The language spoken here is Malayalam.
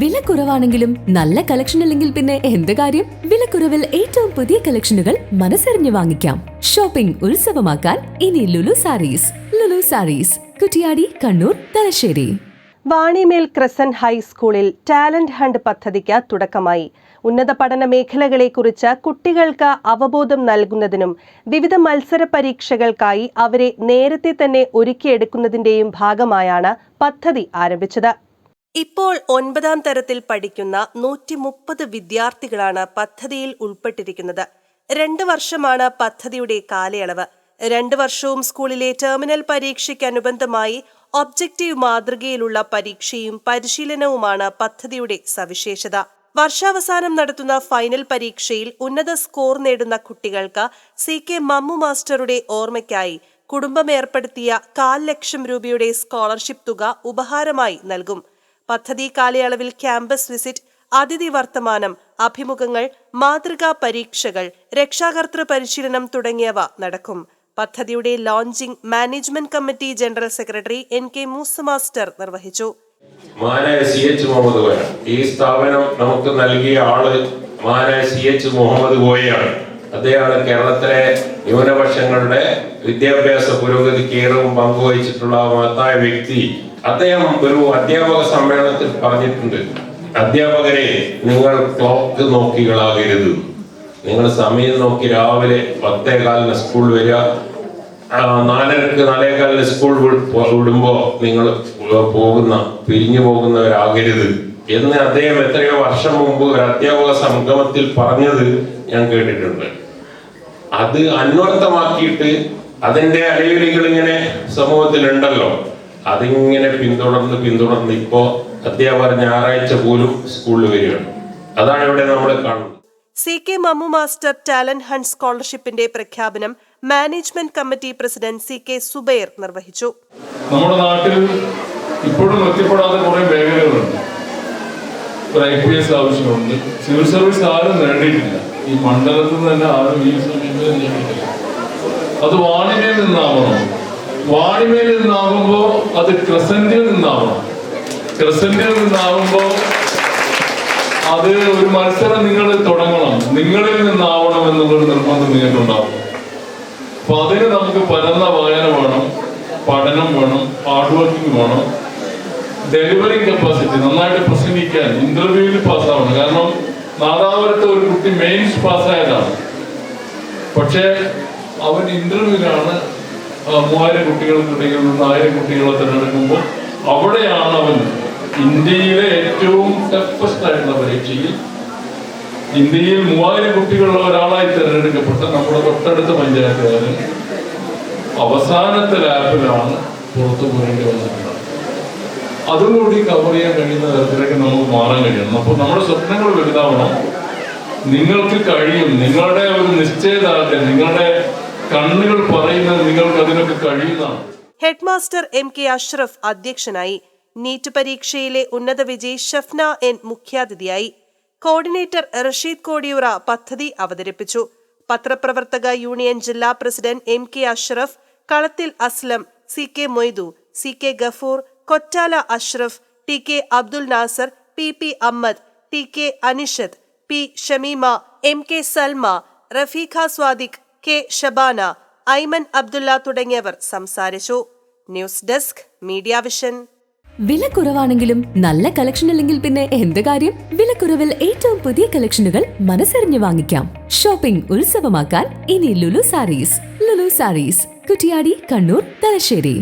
വില കുറവാണെങ്കിലും നല്ല കളക്ഷൻ അല്ലെങ്കിൽ പിന്നെ എന്ത് കാര്യം? വിലക്കുറവിൽ ഏറ്റവും പുതിയ കളക്ഷനുകൾ മനസ്സറിഞ്ഞു വാങ്ങിക്കാം. ഷോപ്പിംഗ് ഉത്സവമാക്കാൻ ഇനി ലുലു സാരീസ്. ലുലു സാരീസ്. കുറ്റിയാടി കണ്ണൂർ തലശ്ശേരി. വാണിമേൽ ക്രസൻ ഹൈസ്കൂളിൽ ടാലന്റ് ഹണ്ട് പദ്ധതിക്ക് തുടക്കമായി. ഉന്നത പഠന മേഖലകളെക്കുറിച്ച് കുട്ടികൾക്ക് അവബോധം നൽകുന്നതിനും വിവിധ മത്സര പരീക്ഷകൾക്കായി അവരെ നേരത്തെ തന്നെ ഒരുക്കിയെടുക്കുന്നതിന്റെയും ഭാഗമായാണ് പദ്ധതി ആരംഭിച്ചത്. ഇപ്പോൾ ഒൻപതാം തരത്തിൽ പഠിക്കുന്ന നൂറ്റി മുപ്പത് വിദ്യാർത്ഥികളാണ് പദ്ധതിയിൽ ഉൾപ്പെട്ടിരിക്കുന്നത്. രണ്ട് വർഷമാണ് പദ്ധതിയുടെ കാലയളവ്. രണ്ട് വർഷവും സ്കൂളിലെ ടെർമിനൽ പരീക്ഷയ്ക്ക് അനുബന്ധമായി ഒബ്ജക്റ്റീവ് മാതൃകയിലുള്ള പരീക്ഷയും പരിശീലനവുമാണ് പദ്ധതിയുടെ സവിശേഷത. വർഷാവസാനം നടത്തുന്ന ഫൈനൽ പരീക്ഷയിൽ ഉന്നത സ്കോർ നേടുന്ന കുട്ടികൾക്ക് സി കെ മമ്മു മാസ്റ്ററുടെ ഓർമ്മയ്ക്കായി കുടുംബം ഏർപ്പെടുത്തിയ കാൽ ലക്ഷം രൂപയുടെ സ്കോളർഷിപ്പ് തുക ഉപഹാരമായി നൽകും. പദ്ധതി കാലയളവിൽ ക്യാമ്പസ് വിസിറ്റ് അതിഥി വർത്തമാനം അഭിമുഖങ്ങൾ മാതൃകാ പരീക്ഷകൾ രക്ഷാകർത്തൃ പരിശീലനം തുടങ്ങിയവ നടക്കും. പദ്ധതിയുടെ launching management committee general secretary N K Moosa master നിർവഹിച്ചു. സി എച്ച് മുഹമ്മദ് ഈ സ്ഥാപനം നമുക്ക് നൽകിയ ആൾ മാനായ സി എച്ച് മുഹമ്മദ് കോയയാണ് അദ്ദേഹമാണ് കേരളത്തിലെ ന്യൂനപക്ഷങ്ങളുടെ വിദ്യാഭ്യാസ പുരോഗതി ഏറവും പങ്കുവഹിച്ചിട്ടുള്ള മഹത്തായ വ്യക്തി. അദ്ദേഹം ഒരു അധ്യാപക സമ്മേളനത്തിൽ പറഞ്ഞിട്ടുണ്ട് അധ്യാപകരെ നിങ്ങൾ ക്ലോക്ക് നോക്കികളാകരുത് നിങ്ങൾ സമയം നോക്കി രാവിലെ പത്തേ കാലിന് സ്കൂൾ വരിക. നാലരക്ക് നാലേകാലിന് സ്കൂൾ വിടുമ്പോൾ വിടുമ്പോ നിങ്ങൾ പോകുന്ന പിരിഞ്ഞു പോകുന്നവരാകരുത്. എന്ന് അദ്ദേഹം എത്രയോ വർഷം മുമ്പ് ഒരു അധ്യാപക സംഗമത്തിൽ പറഞ്ഞത് ഞാൻ കേട്ടിട്ടുണ്ട്. അത് അന്വർത്ഥമാക്കിയിട്ട് അതിന്റെ അലയൊലികൾ ഇങ്ങനെ സമൂഹത്തിലുണ്ടല്ലോ. അതിങ്ങനെ പിന്തുടർന്ന് പിന്തുടർന്ന് ഇപ്പോ അധ്യാപകർ ഞായറാഴ്ച പോലും സ്കൂളിൽ വരികയാണ്. അതാണ് ഇവിടെ നമ്മൾ കാണുന്നത്. C K Mammu master talent hunt സ്കോളർഷിപ്പിന്റെ പ്രഖ്യാപനം management committee president C K Zubair നിർവഹിച്ചു. നമ്മുടെ നാട്ടിൽ ഇപ്പോഴും എത്തിപ്പെടാത്ത കുറെ മേഖലകളുണ്ട്. ഒരു ഐ പി എസ് ആവശ്യമുണ്ട്. സിവിൽ സർവീസ് ആരും നേടിയിട്ടില്ല. ഈ മണ്ഡലത്തിൽ നിന്ന് തന്നെ ആരും ഈ സമീപനം അത് വാണിമേൽ നിന്നാവണം. വാണിമേൽ നിന്നാകുമ്പോൾ അത് ക്രസന്റിൽ നിന്നാവണം. ക്രസന്റിൽ നിന്നാകുമ്പോൾ അത് ഒരു മത്സരം നിങ്ങൾ തുടങ്ങണം. നിങ്ങളിൽ നിന്നാവണം എന്നുള്ളൊരു നിർബന്ധം നിങ്ങൾക്കുണ്ടാവും. അപ്പൊ അതിന് നമുക്ക് പരന്ന വായന വേണം പഠനം വേണം ഹാർഡ് വർക്കിംഗ് വേണം. ഡെലിവറി കപ്പാസിറ്റി നന്നായിട്ട് പ്രസംഗിക്കാൻ ഇന്റർവ്യൂവിൽ പാസ്സാവണം കാരണം നാദാപുരത്ത് ഒരു കുട്ടി മെയിൻസ് പാസ്സായതാണ്. പക്ഷേ അവൻ ഇന്റർവ്യൂവിലാണ് മൂവായിരം കുട്ടികൾക്കിടയിൽ നിന്ന് ആയിരം കുട്ടികളെ തിരഞ്ഞെടുക്കുമ്പോൾ അവിടെയാണ് അവൻ ഇന്ത്യയിലെ ഏറ്റവും ടഫസ്റ്റ് ആയിട്ടുള്ള പരീക്ഷയിൽ ഇന്ത്യയിൽ മൂവായിരം കുട്ടികളുള്ള ഒരാളായി തിരഞ്ഞെടുക്കപ്പെട്ട നമ്മുടെ തൊട്ടടുത്ത പഞ്ചായത്തുകാരൻ അവസാനത്തെ ലാപ്പിലാണ് പുറത്തു പോകേണ്ടി വന്നിട്ടുള്ളത്. അതും കൂടി കവർ ചെയ്യാൻ കഴിയുന്ന തരത്തിലേക്ക് നമുക്ക് മാറാൻ കഴിയണം. അപ്പോൾ നമ്മുടെ സ്വപ്നങ്ങൾ വലുതാവണം. നിങ്ങൾക്ക് കഴിയും. നിങ്ങളുടെ ഒരു നിശ്ചയദാർഢ്യം നിങ്ങളുടെ കണ്ണുകൾ പറയുന്നത് നിങ്ങൾക്ക് അതിനൊക്കെ കഴിയുന്നതാണ്. Head master M K Ashraf അധ്യക്ഷനായി നീറ്റ് പരീക്ഷയിലെ ഉന്നത വിജയ് ഷഫ്ന എൻ മുഖ്യാതിഥിയായി കോർഡിനേറ്റർ റഷീദ് കോടിയൂറ പദ്ധതി അവതരിപ്പിച്ചു. പത്രപ്രവർത്തക യൂണിയൻ ജില്ലാ president M K Ashraf Kalathil Aslam C K Moidu C K Gafoor Kottala Ashraf T K Abdul Nasar P P Ahmed T K Anishath P Shameema M K Salma Rafeeqa Swadiq K Shabana Aiman Abdulla തുടങ്ങിയവർ സംസാരിച്ചു. News desk Media Vision. വില കുറവാണെങ്കിലും നല്ല കളക്ഷൻ അല്ലെങ്കിൽ പിന്നെ എന്ത് കാര്യം? വിലക്കുറവിൽ ഏറ്റവും പുതിയ കളക്ഷനുകൾ മനസ്സറിഞ്ഞു വാങ്ങിക്കാം. ഷോപ്പിംഗ് ഉത്സവമാക്കാൻ ഇനി ലുലു സാരീസ് ലുലു സാരീസ് കുറ്റിയാടി കണ്ണൂർ തലശ്ശേരി.